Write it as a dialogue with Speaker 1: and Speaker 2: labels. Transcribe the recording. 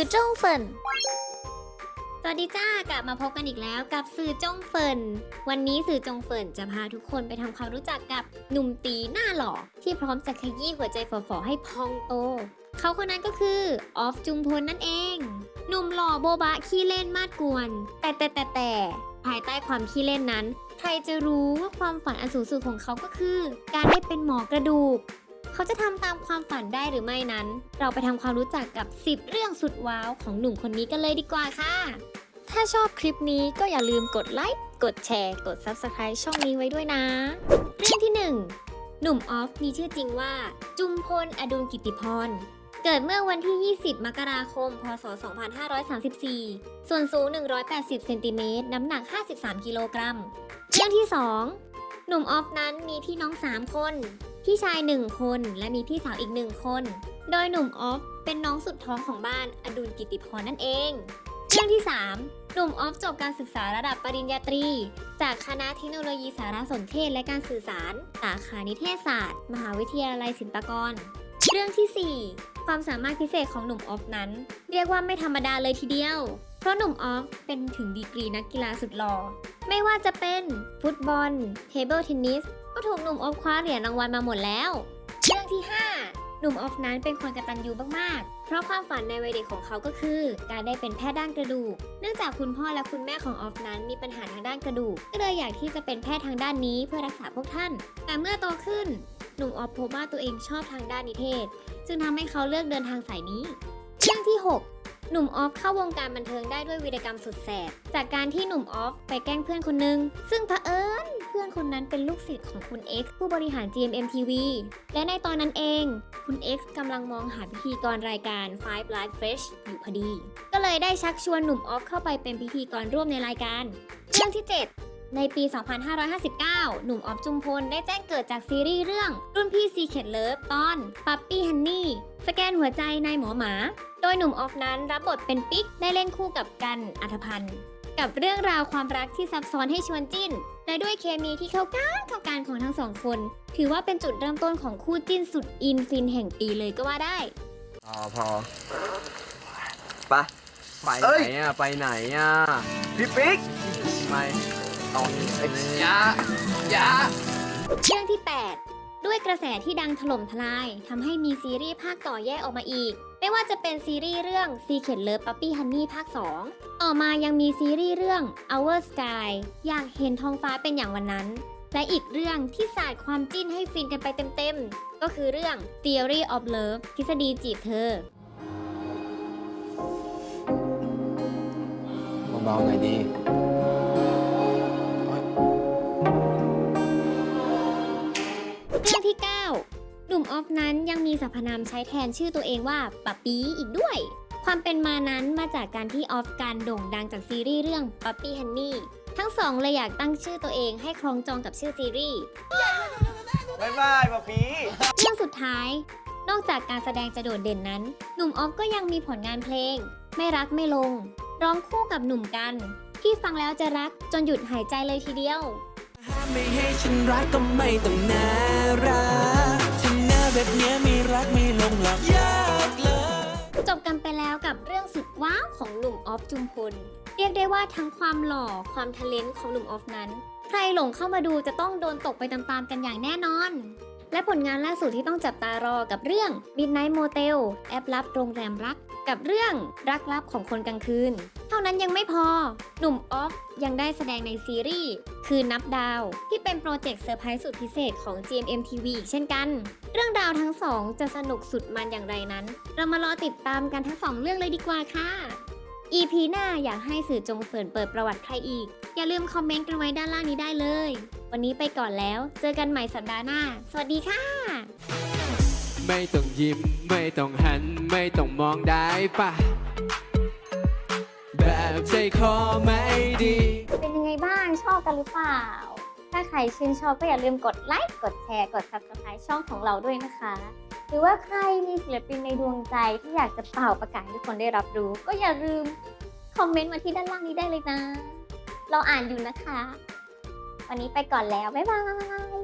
Speaker 1: สื่อจงเฟินสวัสดีจ้ากลับมาพบกันอีกแล้วกับสื่อจงเฟินวันนี้สื่อจงเฟินจะพาทุกคนไปทำความรู้จักกับหนุ่มตีหน้าหล่อที่พร้อมจะขยี้หัวใจฝ่อๆให้พองโต เขาคนนั้นก็คือออฟจุมพลนั่นเอง หนุ่มหล่อโบบะขี้เล่นมาดกวน แต่แต่แต่แต่ภายใต้ความขี้เล่นนั้น ใครจะรู้ว่าความฝันอันสูงสุดของเขาก็คือ การได้เป็นหมอกระดูก เขาจะทำตามความฝันได้หรือไม่นั้น เราไปทำความรู้จักกับ 10 เรื่องสุดว้าวของหนุ่มคนนี้กันเลยดีกว่าค่ะ ถ้าชอบคลิปนี้ก็อย่าลืมกดไลค์ กดแชร์ กด Subscribe ช่องนี้ไว้ด้วยนะ เรื่องที่ 1 หนุ่มออฟมีชื่อจริงว่า จุมพลอดุลกิติพรเกิดเมื่อวันที่ 20 มกราคม พศ 2534 ส่วนสูง 180 เซนติเมตร น้ำหนัก 53 กิโลกรัม เรื่องที่ 2 หนุ่มออฟนั้นมีพี่น้อง 3 คน พี่ชาย 1 คน และมีพี่สาวอีก 1 คน โดยหนุ่มออฟเป็นน้องสุดท้องของบ้านอดุลกิติพรนั่นเอง เรื่องที่ 3 หนุ่มออฟจบการศึกษาระดับปริญญาตรี จากคณะเทคโนโลยีสารสนเทศและการสื่อสาร สาขานิเทศศาสตร์ มหาวิทยาลัยศิลปากร เรื่องที่ 4 ความสามารถพิเศษของหนุ่มออฟนั้น เรียกว่าไม่ธรรมดาเลยทีเดียว เพราะหนุ่มออฟเป็นถึงดีกรีนักกีฬาสุดหล่อไม่ว่าจะเป็นฟุตบอล เทเบิลเทนนิส ก็ถูกหนุ่มออฟคว้าเหรียญรางวัลมาหมดแล้ว เรื่องที่ 5 หนุ่มออฟนั้นเป็นคนกระตัญญูมากๆ เพราะความฝันในวัยเด็กของเขาก็คือ การได้เป็นแพทย์ด้านกระดูก เนื่องจากคุณพ่อและคุณแม่ของออฟนั้นมีปัญหาทางด้านกระดูก ก็เลยอยากที่จะเป็นแพทย์ทางด้านนี้เพื่อรักษาพวกท่าน แต่เมื่อโตขึ้น หนุ่มออฟพบว่าตัวเองชอบทางด้านนิเทศ จึงทำให้เขาเลือกเดินทางสายนี้ เรื่องที่ 6 หนุ่มออฟเข้าวงการบันเทิงได้ด้วยวีรกรรมสุดแสบ จากการที่หนุ่มออฟไปแกล้งเพื่อนคนหนึง ซึ่งเผอิญเพื่อนคนนั้นเป็นลูกศิษย์ของคุณ X ผู้บริหาร GMM TV และในตอนนั้นเอง คุณ X กำลังมองหาพิธีกรรายการ Five Live Fresh อยู่พอดี ก็เลยได้ชักชวนหนุ่มออฟเข้าไปเป็นพิธีกรร่วมในรายการ เรื่องที่ 7 ในปี 2559 หนุ่มออฟจุมพลได้แจ้งเกิดจากซีรีส์เรื่อง รุ่นพี่ Secret Love ตอน Puppy Honey สแกนหัวใจนายหมอหมา โดยหนุ่มออฟนั้นรับบทเป็นปิ๊กได้เล่นคู่กับกันอัธพันธ์กับเรื่องราวความรักที่ซับซ้อนให้ชวนจิ้น และด้วยเคมีที่เข้ากันเข้ากันของทั้งสองคน ถือว่าเป็นจุดเริ่มต้นของคู่จิ้นสุดอินฟินแห่งปีเลยก็ว่าได้
Speaker 2: พอพอ
Speaker 3: ไป
Speaker 2: ไป
Speaker 3: เอ้
Speaker 2: ไหน
Speaker 3: ย
Speaker 2: อะไปไหนอะ
Speaker 3: พี่ปิ๊ก
Speaker 2: ไม่ต้อง
Speaker 3: อ ยาอยา
Speaker 1: เรื่องที่ 8 ด้วยกระแสที่ดังถล่มทลายทำให้มีซีรีส์ภาคต่อแยกออกมาอีก ไม่ว่าจะเป็นซีรีส์เรื่อง Secret Love Puppy Honey ภาค 2 ต่อมายังมีซีรีส์เรื่อง Our Sky อยากเห็นท้องฟ้าเป็นอย่างวันนั้น และอีกเรื่องที่สาดความจิ้นให้ฟินกันไปเต็มๆ ก็คือเรื่อง Theory of Love ทฤษฎีจีบเธอ
Speaker 2: เบาๆหน่อยดี
Speaker 1: 9หนุ่มออฟนั้นยังมีสรรพนามใช้แทนชื่อตัวเองว่าปะปีอีกด้วย ความเป็นมานั้นมาจากการที่ออฟการโด่งดังจากซีรีส์เรื่อง Puppy Honey ทั้งสองเลยอยากตั้งชื่อตัวเองให้คล้องจองกับชื่อซีรีส์
Speaker 3: บายบายป๊าปี
Speaker 1: เรื่องสุดท้าย นอกจากการแสดงจะโดดเด่นนั้น หนุ่มออฟก็ยังมีผลงานเพลง ไม่รักไม่ลง ร้องคู่กับหนุ่มกัน ที่ฟังแล้วจะรักจนหยุดหายใจเลยทีเดียว
Speaker 4: ไม่ให้ฉันรักก็ไม่ต้องน่ารักทำหน้า แบบเนี้ยไม่รักไม่ลงหรอกยากเลย
Speaker 1: จบกันไปแล้วกับเรื่องสุดว้าวของหนุ่มออฟจุมพล เรียกได้ว่าทั้งความหล่อความทะเลนของหนุ่มออฟนั้น ใครหลงเข้ามาดูจะต้องโดนตกไปตามๆกันอย่างแน่นอน และผลงานล่าสุดที่ต้องจับตารอกับเรื่อง Midnight Motel แอปลับโรงแรมรัก กับเรื่องรักลับของคนกลางคืน เท่านั้นยังไม่พอ หนุ่มออฟยังได้แสดงในซีรีส์ คือนับดาว ที่เป็นโปรเจกต์เซอร์ไพรส์สุดพิเศษของ GMM TV อีกเช่นกันเรื่องราวทั้งสองจะสนุกสุดมันอย่างไรนั้น เรามารอติดตามกันทั้งสองเรื่องเลยดีกว่าค่ะ EP หน้าอยากให้สื่อจงเฟินเปิดประวัติใครอีก อย่าลืมคอมเมนต์กันไว้ด้านล่างนี้ได้เลย วันนี้ไปก่อนแล้ว เจอกันใหม่สัปดาห์หน้า สวัสดีค่ะ
Speaker 4: ไม่ต้องยิ้ม ไม่ต้องหัน ไม่ต้องมองได้ปะแบบใจคอไม่ดี
Speaker 1: เป็นยังไงบ้างชอบกันหรือเปล่า ถ้าใครชื่นชอบก็อย่าลืมกดไลค์ กดแชร์ กด subscribe ช่องของเราด้วยนะคะ หรือว่าใครมีศิลปินในดวงใจที่อยากจะเป่าประกาศให้ทุกคนได้รับรู้ ก็อย่าลืมคอมเมนต์มาที่ด้านล่างนี้ได้เลยนะ เราอ่านอยู่นะคะ วันนี้ไปก่อนแล้ว บ๊ายบาย